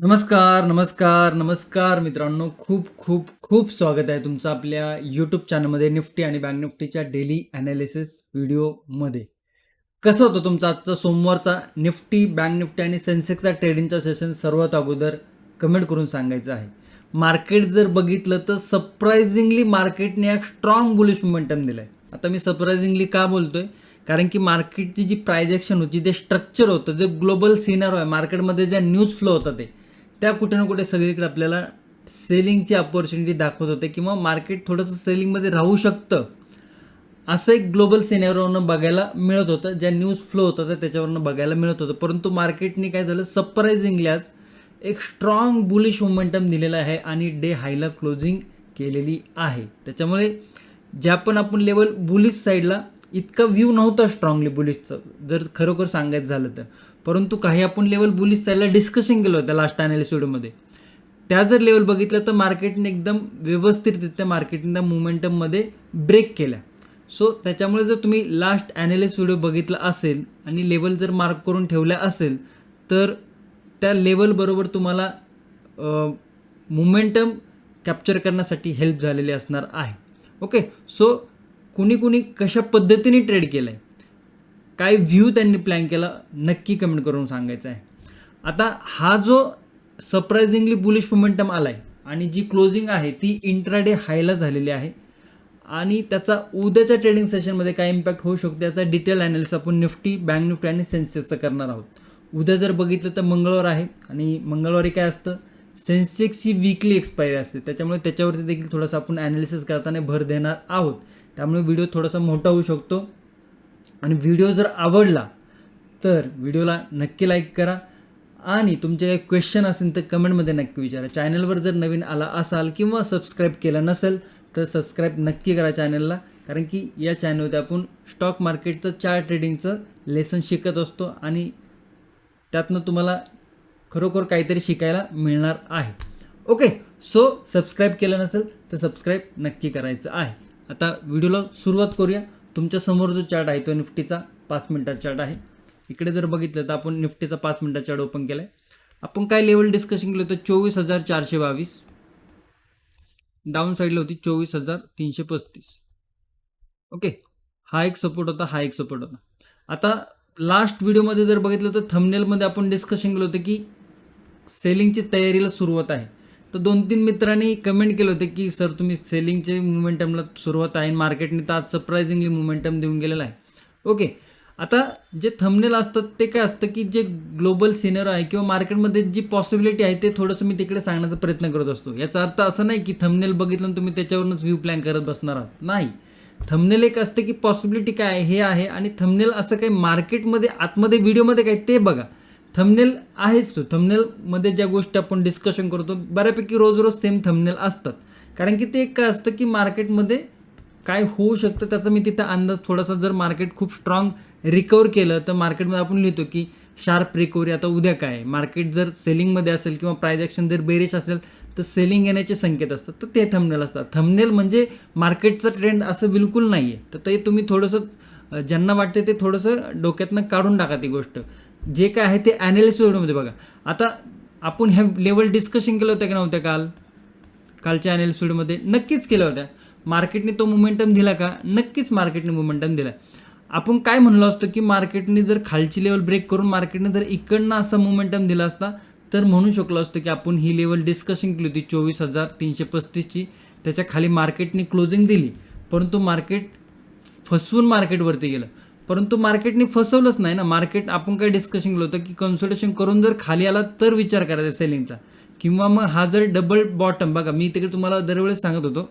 नमस्कार, नमस्कार, नमस्कार मित्रांनो. खूप, खूप, खूप स्वागत आहे तुमचं आपल्या यूट्यूब चॅनलमध्ये निफ्टी आणि बँक निफ्टीच्या डेली ॲनालिसिस व्हिडिओमध्ये. कसं होतं तुमचा आजचा सोमवारचा निफ्टी, बँक निफ्टी आणि सेन्सेक्सचा ट्रेडिंगचा सेशन सर्वात अगोदर कमेंट करून सांगायचं आहे. मार्केट जर बघितलं तर सरप्रायझिंगली मार्केटने एक स्ट्रॉंग बुलिश मोमेंटम दिलं आहे. आता मी सरप्रायझिंगली का बोलतोय? कारण की मार्केटची जी प्रायजेक्शन होती, जे स्ट्रक्चर होतं, जे ग्लोबल सिनारो आहे, मार्केटमध्ये ज्या न्यूज फ्लो होतं ते, त्या कुठे ना कुठे सगळीकडे आपल्याला सेलिंगची अपॉर्च्युनिटी दाखवत होते किंवा मार्केट थोडंसं सेलिंगमध्ये राहू शकतं. असं एक ग्लोबल सिनेरिओनं बघायला मिळत होतं. ज्या न्यूज फ्लो होता तर त्याच्यावरनं बघायला मिळत होतं. परंतु मार्केटने काय झालं सरप्रायझिंगली आज एक स्ट्रॉंग बुलिश मोमेंटम दिलेला आहे आणि डे हायला क्लोजिंग केलेली आहे. त्याच्यामुळे ज्या पण आपण लेवल बुलिश साईडला इतका व्ह्यू नव्हता स्ट्रॉंगली बुलिशचा जर खरोखर सांगायचं झालं तर. परंतु काही आपण लेवल बुलिश त्याला डिस्कशन केलं होतं लास्ट अनालिसिडमध्ये त्या जर लेवल बघितलं तर मार्केटने एकदम व्यवस्थितरित्या मार्केटने मुमेंटममध्ये ब्रेक केल्या. सो त्याच्यामुळे जर तुम्ही लास्ट ॲनालिसिस व्हिडिओ बघितला असेल आणि लेवल जर मार्क करून ठेवल्या असेल तर त्या लेवलबरोबर तुम्हाला मुमेंटम कॅप्चर करण्यासाठी हेल्प झालेली असणार आहे. ओके. सो कुणी कुणी कशा पद्धतीने ट्रेड केलं आहे, काय व्ह्यू त्यांनी प्लॅन केला नक्की कमेंट करून सांगायचं आहे. आता हा जो सरप्रायझिंगली बुलिश मोमेंटम आला आहे आणि जी क्लोजिंग आहे ती इंट्राडे हायला झालेली आहे आणि त्याचा उद्याच्या ट्रेडिंग सेशनमध्ये काय इम्पॅक्ट होऊ शकतो याचा डिटेल अॅनालिसिस आपण निफ्टी, बँक निफ्टी आणि सेन्सेक्सचं करणार आहोत. उद्या जर बघितलं तर मंगळवार आहे आणि मंगळवारी काय असतं सेन्सेक्सची वीकली एक्सपायरी असते. त्याच्यामुळे त्याच्यावरती देखील थोडंसं आपण ॲनालिसिस करताना भर देणार आहोत. त्यामुळे व्हिडिओ थोडासा मोठा होऊ शकतो आणि व्हिडिओ जर आवडला तर व्हिडिओला नक्की लाईक करा आणि तुमचे काही क्वेश्चन असेल तर कमेंटमध्ये नक्की विचारा. चॅनलवर जर नवीन आला असाल किंवा सबस्क्राईब केलं नसेल तर सबस्क्राईब नक्की करा चॅनलला. कारण की या चॅनलवरती आपण स्टॉक मार्केटचं चार ट्रेडिंगचं लेसन शिकत असतो आणि त्यातनं तुम्हाला खरोखर काहीतरी शिकायला मिळणार आहे. ओके. सो सबस्क्राईब केलं नसेल तर सबस्क्राईब नक्की करायचं आहे. आता व्हिडिओला सुरुवात करूया. तुमच्यासमोर जो चार्ट आहे तो निफ्टीचा पाच मिनिटाचा चार्ट आहे. इकडे जर बघितलं तर आपण निफ्टीचा पाच मिनिटाचा चार्ट ओपन केला आहे. आपण काय लेवल डिस्कशन केलं होतं 24,422 डाऊन साईडला होती 24,335 ओके. हा एक सपोर्ट होता, हा एक सपोर्ट होता. आता लास्ट व्हिडिओमध्ये जर बघितलं तर थमनेलमध्ये आपण डिस्कशन केलं होतं की सेलिंगची तयारीला सुरुवात आहे. तर 2-3 मित्रांनी कमेंट केलं होतं की सर तुम्ही सेलिंगचे मुमेंटमला सुरुवात आहे आणि मार्केटने तर आज सरप्रायझिंगली मुमेंटम देऊन गेलेला आहे. ओके. आता जे थंबनेल असतात ते काय असतं की जे ग्लोबल सिनर आहे किंवा मार्केटमध्ये जी पॉसिबिलिटी आहे ते थोडंसं मी तिकडे सांगण्याचा प्रयत्न करत असतो. याचा अर्थ असा नाही की थंबनेल बघितलं तुम्ही त्याच्यावरूनच व्ह्यू प्लॅन करत बसणार आहात. नाही. थंबनेल एक असतं की पॉसिबिलिटी काय आहे हे आहे आणि थंबनेल असं काही मार्केटमध्ये आतमध्ये व्हिडिओमध्ये काय ते बघा. थंबनेल आहेच तो. थंबनेलमध्ये ज्या गोष्टी आपण डिस्कशन करतो बऱ्यापैकी रोज-रोज सेम थंबनेल असतात. कारण की ते एक काय असतं की मार्केटमध्ये काय होऊ शकतं त्याचा मी तिथं अंदाज थोडासा जर मार्केट खूप स्ट्रॉंग रिकवर केलं तर मार्केटमध्ये आपण लिहितो की शार्प रिकवरी आता उद्या काय आहे. मार्केट जर सेलिंगमध्ये असेल किंवा प्राईज ॲक्शन जर बेरिश असेल तर सेलिंग येण्याचे संकेत असतात. तर ते थंबनेल असतात. थंबनेल म्हणजे मार्केटचा ट्रेंड असं बिलकुल नाही आहे. तर ते तुम्ही थोडंसं ज्यांना वाटते ते थोडंसं डोक्यातनं काढून टाका ती गोष्ट. जे काय आहे ते ॲनालिसिस व्हिडिओमध्ये बघा. आता आपण ह्या लेवल डिस्कशन केलं होतं की नव्हत्या काल? कालच्या ॲनालिसिस व्हिडिओमध्ये नक्कीच केल्या होत्या. मार्केटने तो मोमेंटम दिला का? नक्कीच मार्केटने मोमेंटम दिला. आपण काय म्हणलो असतो की मार्केटने जर खालची लेवल ब्रेक करून मार्केटने जर इकडनं असा मोमेंटम दिला असता तर म्हणू शकलो असतो की आपण ही लेवल डिस्कशन केली होती चोवीस हजार तीनशे पस्तीसची त्याच्याखाली मार्केटने क्लोजिंग दिली. परंतु मार्केट फसवून मार्केटवरती गेलं. परंतु मार्केटने फसवलंच नाही ना. मार्केट आपण काय डिस्कशन केलं होतं की कन्सल्टेशन करून जर खाली आला तर विचार करायचा सेलिंगचा किंवा मग हा जर डबल बॉटम बघा मी तिकडे तुम्हाला दरवेळेस सांगत होतो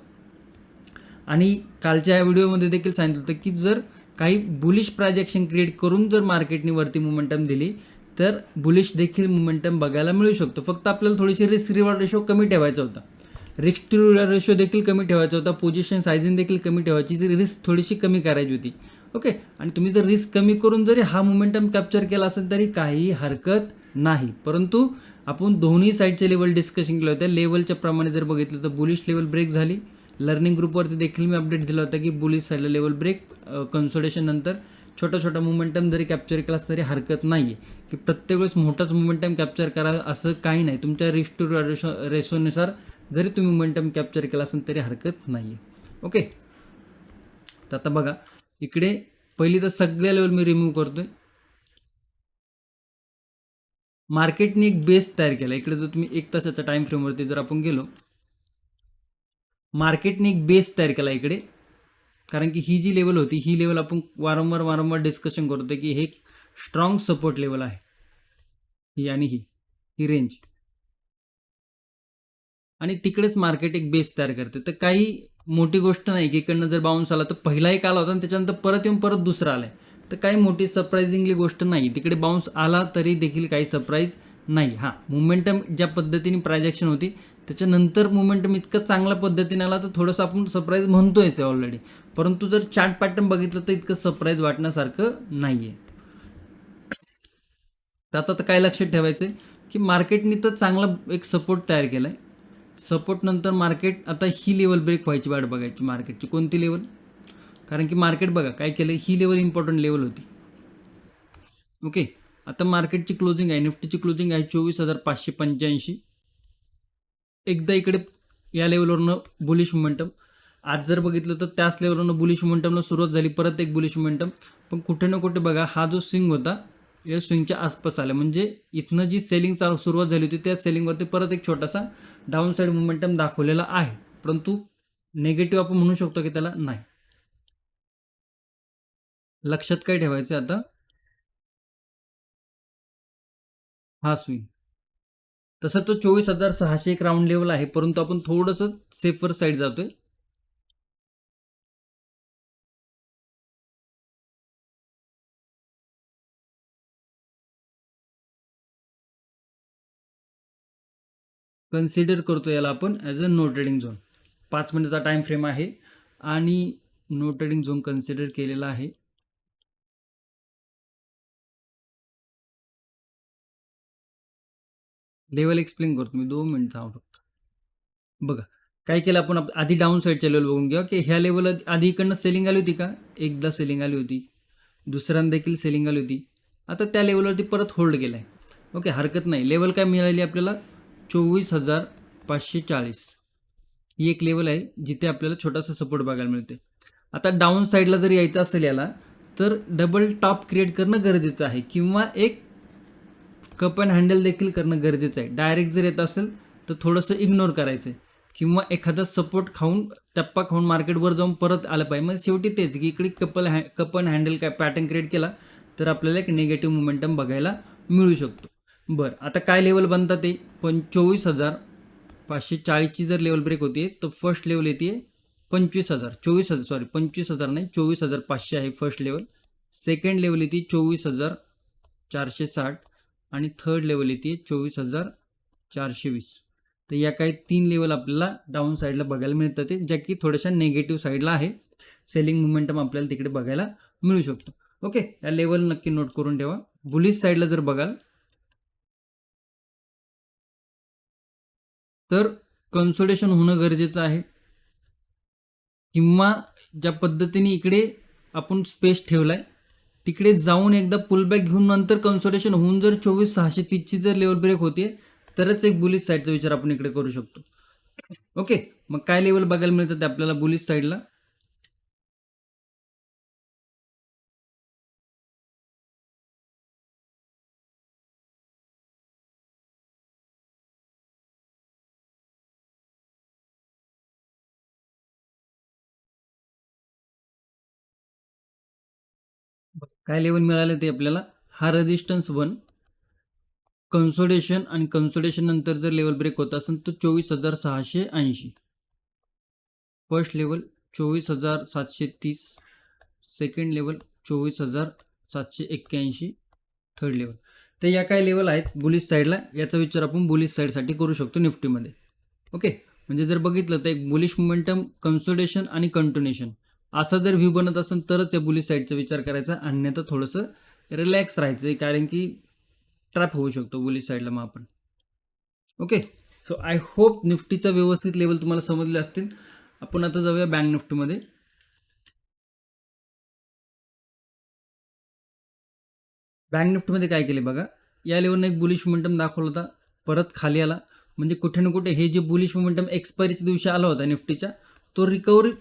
आणि कालच्या व्हिडिओमध्ये देखील सांगितलं होतं की जर काही बुलिश प्रायजेक्शन क्रिएट करून जर मार्केटने वरती मुमेंटम दिली तर बुलिश देखील मुमेंटम बघायला मिळू शकतो. फक्त आपल्याला थोडीशी रिस्क रिवॉर्ड रेशो कमी ठेवायचा होता. रिस्क टू रिवॉर्ड रेशो देखील कमी ठेवायचा होता. पोझिशन सायझिंग देखील कमी ठेवायची. ती रिस्क थोडीशी कमी करायची होती. ओके. आणि तुम्ही जर रिस्क कमी करून जरी हा मोमेंटम कॅप्चर केला असेल तरी काही हरकत नाही. परंतु आपण दोन्ही साईडचे लेवल डिस्कशन केलं होतं. लेवलच्या प्रमाणे जर बघितलं तर बुलिश लेवल ब्रेक झाली. लर्निंग ग्रुपवरती देखील मी अपडेट दिला होता की बुलिश साईडला लेवल ब्रेक कन्सोलिडेशन नंतर छोटा छोटा मोमेंटम जरी कॅप्चर केला तरी हरकत नाही आहे की प्रत्येक वेळेस मोठाच मोमेंटम कॅप्चर करा असं काही नाही तुमच्या रिस्ट टू रेशो रेशोनुसार जरी तुम्ही मोमेंटम कॅप्चर केला असेल तरी हरकत नाही आहे ओके तर आता बघा इकडे पहिली तर सगळ्या लेवल मी रिमूव्ह करतोय. मार्केटने एक बेस तयार केला. इकडे जर तुम्ही एक तासाच्या टाइम फ्रेमवरती जर आपण गेलो मार्केटने एक बेस तयार केला इकडे. कारण की ही जी लेवल होती ही लेवल आपण वारंवार वारंवार डिस्कशन करतो की हे स्ट्रॉंग सपोर्ट लेवल आहे. ही आणि ही ही रेंज आणि तिकडेच मार्केट एक बेस तयार करते. तर काही मोठी गोष्ट नाही की इकडनं जर बाउन्स आला तर पहिला एक आला होता आणि त्याच्यानंतर परत येऊन परत दुसरा आलाय. तर काही मोठी सरप्राईझिंगली गोष्ट नाही. तिकडे बाउन्स आला तरी देखील काही सरप्राईज नाही. हां मुमेंटम ज्या पद्धतीने प्रायजेक्शन होती त्याच्यानंतर मुमेंटम इतकं चांगल्या पद्धतीने आला तर थोडंसं आपण सरप्राईज म्हणतोयच आहे ऑलरेडी परंतु जर चार्ट पॅटर्न बघितलं तर इतकं सरप्राईज वाटण्यासारखं नाही आहे तर आता तर काय लक्षात ठेवायचं आहे की मार्केटनी तर चांगला एक सपोर्ट तयार केला आहे सपोर्ट नंतर मार्केट आता ही लेवल ब्रेक व्हायची वाट बघायची मार्केटची कोणती लेवल कारण की मार्केट बघा काय केलं? ही लेवल इम्पॉर्टंट लेवल होती. ओके आता मार्केटची क्लोजिंग आहे. निफ्टीची क्लोजिंग आहे चोवीस हजार पाचशे पंच्याऐंशी. एकदा इकडे या लेवलवरनं बुलिश मोमेंटम आज जर बघितलं तर त्याच लेवलवरनं बुलिश मोमेंटमला सुरुवात झाली. परत एक बुलिश मोमेंटम पण कुठे ना कुठे बघा हा जो स्विंग होता या स्विंगच्या आसपास आल्या म्हणजे इथनं जी सेलिंग चालू सुरुवात झाली होती त्या सेलिंगवरती परत एक छोटासा डाऊन साईड मोमेंटम दाखवलेला आहे. परंतु नेगेटिव्ह आपण म्हणू शकतो की त्याला नाही. लक्षात काय ठेवायचं आता? हा स्विंग तसं तो चोवीस हजार सहाशे एक राऊंड लेवल आहे. परंतु आपण थोडंसं सेफर साईड जातोय. कन्सिडर करतो याला आपण as a no trading zone पाच मिनिटाचा टाईम फ्रेम आहे आणि नो ट्रेडिंग झोन कन्सिडर केलेला आहे. लेवल एक्सप्लेन करतो मी दोन मिनिट थांबू फक्त बघा काय केलं आपण आप- आधी डाऊन साईडच्या लेवल बघून घ्या की ह्या लेवल आधी इकडनं सेलिंग आली होती का? एकदा सेलिंग आली होती. दुसऱ्यांदा देखील सेलिंग आली होती. आता त्या लेवलवरती परत होल्ड केलं आहे ओके हरकत नाही. लेवल काय मिळाली आपल्याला? चोवीस हजार पाचशे चाळीस. ही एक लेवल आहे जिथे आपल्याला छोटासा सपोर्ट बघायला मिळते. आता डाऊन साईडला जर यायचं असेल याला तर डबल टॉप क्रिएट करणं गरजेचं आहे किंवा एक कप अँड हँडल देखील करणं गरजेचं आहे. डायरेक्ट जर येत असेल तर थोडंसं इग्नोर करायचं आहे किंवा एखादा सपोर्ट खाऊन टप्पा खाऊन मार्केटवर जाऊन परत आलं पाहिजे. मग शेवटी तेच की इकडे कपल हॅ कप अँड हँडल काय पॅटर्न क्रिएट केला तर आपल्याला एक निगेटिव्ह मोमेंटम बघायला मिळू शकतो. बरं आता काय लेवल बनतात ते? पण चोवीस हजार पाचशे चाळीसची जर लेवल ब्रेक होती तर फर्स्ट लेवल येते पंचवीस हजार. चोवीस हजार सॉरी पंचवीस हजार नाही चोवीस हजार पाचशे आहे फर्स्ट लेवल सेकंड लेवल येते चोवीस हजार चारशे साठ आणि थर्ड लेवल येते चोवीस हजार चारशे वीस. तर या काही तीन लेवल आपल्याला डाऊन साईडला बघायला मिळतात ते ज्या की थोड्याशा नेगेटिव्ह साईडला आहे. सेलिंग मुमेंटम आपल्याला तिकडे बघायला मिळू शकतो. ओके या लेवल नक्की नोट करून ठेवा. बुलिस साईडला जर बघाल तर कन्सोलेशन होणं गरजेचं आहे. किंवा ज्या पद्धतीने इकडे आपण स्पेस ठेवलाय तिकडे जाऊन एकदा पुलबॅक घेऊन नंतर कन्सोलेशन होऊन जर चोवीस सहाशे तीसची जर लेवल ब्रेक होते तरच एक बुलिस साईडचा विचार आपण इकडे करू शकतो. ओके मग काय लेवल बघायला मिळतं ते आपल्याला बुलिस साईडला काय लेवल मिळाले ते आपल्याला? हा रेजिस्टन्स वन कन्सोडेशन आणि कन्सोडेशन नंतर जर लेवल ब्रेक होत असेल तर चोवीस हजार सहाशे ऐंशी. फर्स्ट लेवल चोवीस हजार सातशे तीस सेकंड लेवल चोवीस हजार सातशे एक्क्याऐंशी थर्ड लेवल तर या काय लेवल आहेत? बुलिस साईडला याचा विचार आपण बुलिस साईडसाठी करू शकतो निफ्टीमध्ये. ओके म्हणजे जर बघितलं तर एक बुलिश मोमेंटम कन्सोडेशन आणि कंटिन्युएशन असा जर व्ह्यू बनत असेल तरच या बुलिस साईडचा विचार करायचा अन्यथा थोडंसं रिलॅक्स राहायचं आहे कारण की ट्रॅप होऊ शकतो बुलिस साईडला मग आपण. ओके सो आय होप निफ्टीचा व्यवस्थित लेवल तुम्हाला समजले असतील. आपण आता जाऊया बँक निफ्टीमध्ये. बँक निफ्टीमध्ये काय केले बघा? या लेवलनं एक बुलिश मोमेंटम दाखवला होता परत खाली आला. म्हणजे कुठे ना कुठे हे जे बुलिश मोमेंटम एक्सपायरीच्या दिवशी आला होता निफ्टीच्या तो रिकव्हरी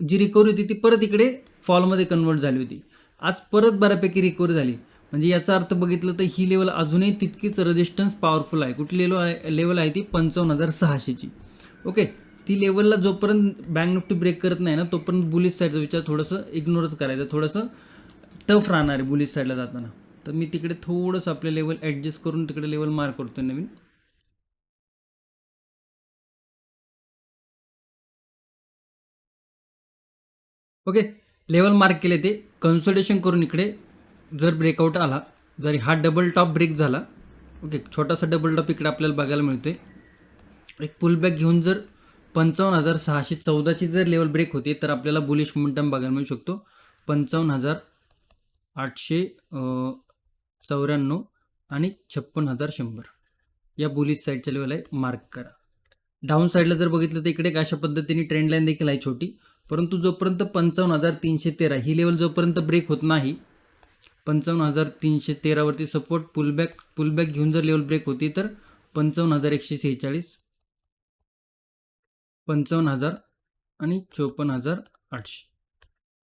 जी रिकव्हरी होती ती परत इकडे फॉलमध्ये कन्वर्ट झाली होती. आज परत बऱ्यापैकी रिकव्हरी झाली. म्हणजे याचा अर्थ बघितलं तर ही लेवल अजूनही तितकीच रेजिस्टन्स पॉवरफुल आहे. कुठली लेवल आहे लेवल आहे ती पंचावन्न हजार सहाशेची. ओके ती लेवलला जोपर्यंत बँक निफ्टी ब्रेक करत नाही ना तोपर्यंत बुलिस साईडचा विचार थोडंसं इग्नोरच करायचं थोडंसं टफ राहणार आहे बुलिस साईडला जाताना. तर मी तिकडे थोडंसं आपले लेवल ॲडजस्ट करून तिकडे लेवल मार्क करतो नवीन. ओके लेवल मार्क केले ते. कन्सल्टेशन करून इकडे जर ब्रेकआउट आला जर हा डबल टॉप ब्रेक झाला ओके छोटासा डबल टॉप इकडे आपल्याला बघायला मिळते एक पुलबॅक घेऊन जर पंचावन्न हजार सहाशे चौदाची जर लेवल ब्रेक होते तर आपल्याला बुलिश मोमेंटम बघायला मिळू शकतो. पंचावन्न हजार आठशे चौऱ्याण्णव आणि छप्पन हजार शंभर. या बुलिश साईडच्या लेवल आहे मार्क करा. डाऊन साईडला जर बघितलं तर इकडे एक अशा पद्धतीने ट्रेंड लाईन देखील आहे छोटी. परंतु जोपर्यंत पंचावन्न हजार तीनशे तेरा ही लेवल जोपर्यंत ब्रेक होत नाही पंचावन्न हजार तीनशे तेरावरती सपोर्ट पुलबॅक पुलबॅक घेऊन जर लेवल ब्रेक होती तर पंचावन्न हजार एकशे सेहेचाळीस पंचावन्न हजार आणि चोपन्न हजार आठशे.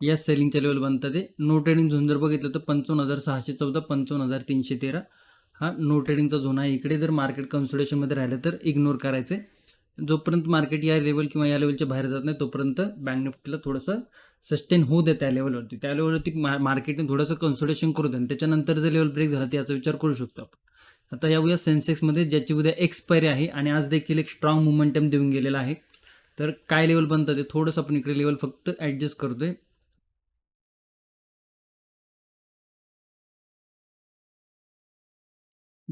या सेलिंगच्या लेवल बनतात ते नो ट्रेडिंग झोन जर बघितलं तर पंचावन्न हजार सहाशे चौदा पंचावन्न हजार तीनशे तेरा हा नो ट्रेडिंगचा झोन आहे. इकडे जर मार्केट कन्सोलेशनमध्ये राहिलं तर इग्नोर करायचे जोपर्यंत मार्केट या लेवल किंवा या लेवलच्या बाहेर जात नाही तोपर्यंत बँक निफ्टीला थोडंसं सस्टेन होऊ दे त्या लेवलवरती त्या लेवलवरती मा मार्केटने थोडंसं कन्सोलेशन करू दे आणि त्याच्यानंतर जर लेवल ब्रेक झाला तर याचा विचार करू शकतो आपण. आता याऊया सेन्सेक्समध्ये ज्याची उद्या एक्सपायरी आहे आणि आज देखील एक स्ट्रॉंग मुमेंटम देऊन गेलेला आहे तर काय लेवल बनतं ते थोडंसं आपण इकडे लेवल फक्त ॲडजस्ट करतोय.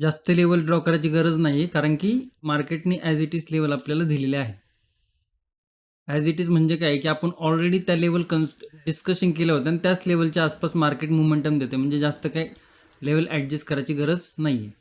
जास्त लेवल ड्रॉ करायची गरज नाही कारण की मार्केटने ॲज इट इज लेवल आपल्याला दिलेले आहे. ॲज इट इज म्हणजे काय की आपण ऑलरेडी त्या लेवल कन्स डिस्कशन केलं होतं आणि त्याच लेवलच्या आसपास मार्केट मुवमेंटम देते. म्हणजे जास्त काय लेवल ॲडजस्ट करायची गरज नाही आहे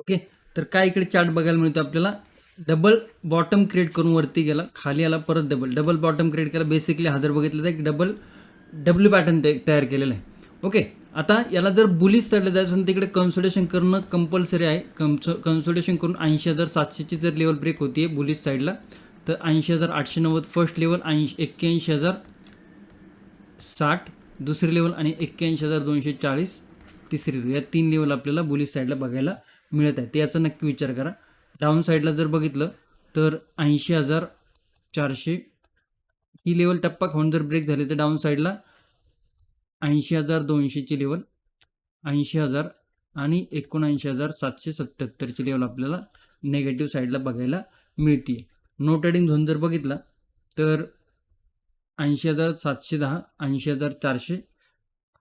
ओके? तर काय इकडे चार्ट बघायला मिळतो आपल्याला? डबल बॉटम क्रिएट करून वरती गेला खाली आला परत डबल डबल बॉटम क्रिएट केला बेसिकली हा जर बघितलं तर एक डबल डब्ल्यू पॅटर्न तयार केलेला आहे. ओके? आता याला जर बुलीस साईडला जायचं असेल तिकडे कन्सोलेशन करणं कंपल्सरी आहे. कन्स कन्सोलेशन करून ऐंशी हजार सातशेची जर लेवल ब्रेक होती आहे बुलीस साईडला तर ऐंशी हजार आठशे नव्वद फर्स्ट लेवल ऐंशी एक्क्याऐंशी हजार साठ दुसरी लेवल आणि एक्क्याऐंशी हजार दोनशे चाळीस तिसरी या तीन लेवल आपल्याला बुलीस साईडला बघायला मिळत आहे. ते याचा नक्की विचार करा. डाऊन साईडला जर बघितलं तर ऐंशी हजार चारशे ही लेवल टप्पा खाऊन जर ब्रेक झाली तर डाऊन साईडला ऐंशी हजार दोनशेची लेवल ऐंशी हजार आणि एकोणऐंशी हजार सातशे सत्त्याहत्तरची लेवल आपल्याला नेगेटिव्ह साईडला बघायला मिळते नो ट्रेडिंग झोन जर बघितला तर ऐंशी हजार सातशे दहा ऐंशी हजार चारशे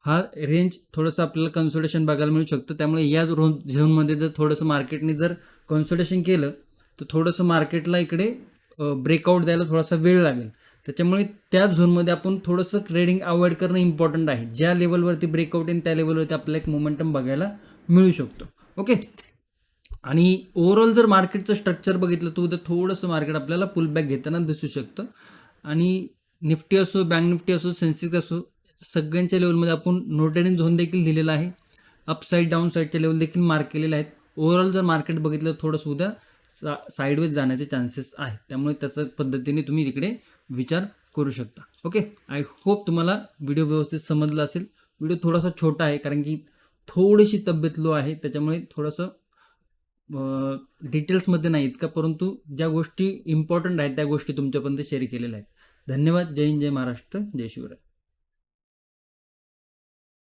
हा रेंज थोडंसं आपल्याला कन्सल्टेशन बघायला मिळू शकतं. त्यामुळे या रोन झोनमध्ये जर थोडंसं मार्केटने जर कन्सल्टेशन केलं तर थोडंसं मार्केटला इकडे ब्रेकआउट द्यायला थोडासा वेळ लागेल. त्याच्यामुळे त्या झोनमध्ये आपण थोडंसं ट्रेडिंग अवॉइड करणं इम्पॉर्टंट आहे. ज्या लेवलवरती ब्रेकआउट येईल त्या लेवलवरती आपल्याला एक मोमेंटम बघायला मिळू शकतो. ओके आणि ओव्हरऑल जर मार्केटचं स्ट्रक्चर बघितलं तर उद्या थोडंसं मार्केट आपल्याला पुलबॅक घेताना दिसू शकतं. आणि निफ्टी असो बँक निफ्टी असो सेन्सेक्स असो सगळ्यांच्या लेवलमध्ये आपण नोटेडिंग झोन देखील दिलेला आहे. अपसाईड डाऊन साईडच्या लेवल देखील मार्क केलेले आहेत. ओव्हरऑल जर मार्केट बघितलं थोडंसं उद्या सा साईडवेज जाण्याचे चान्सेस आहेत त्यामुळे त्याचं पद्धतीने तुम्ही इकडे विचार करू शकता. ओके आय होप तुम्हाला व्हिडिओ व्यवस्थित समजला असेल. व्हिडिओ थोडासा छोटा आहे कारण की थोडीशी तब्येत लो आहे. त्याच्यामुळे थोडंसं डिटेल्समध्ये नाही इतका परंतु ज्या गोष्टी इम्पॉर्टंट आहेत त्या गोष्टी तुमच्यापर्यंत शेअर केलेल्या आहेत. धन्यवाद. जय हिंद जय महाराष्ट्र. जय शिवराय.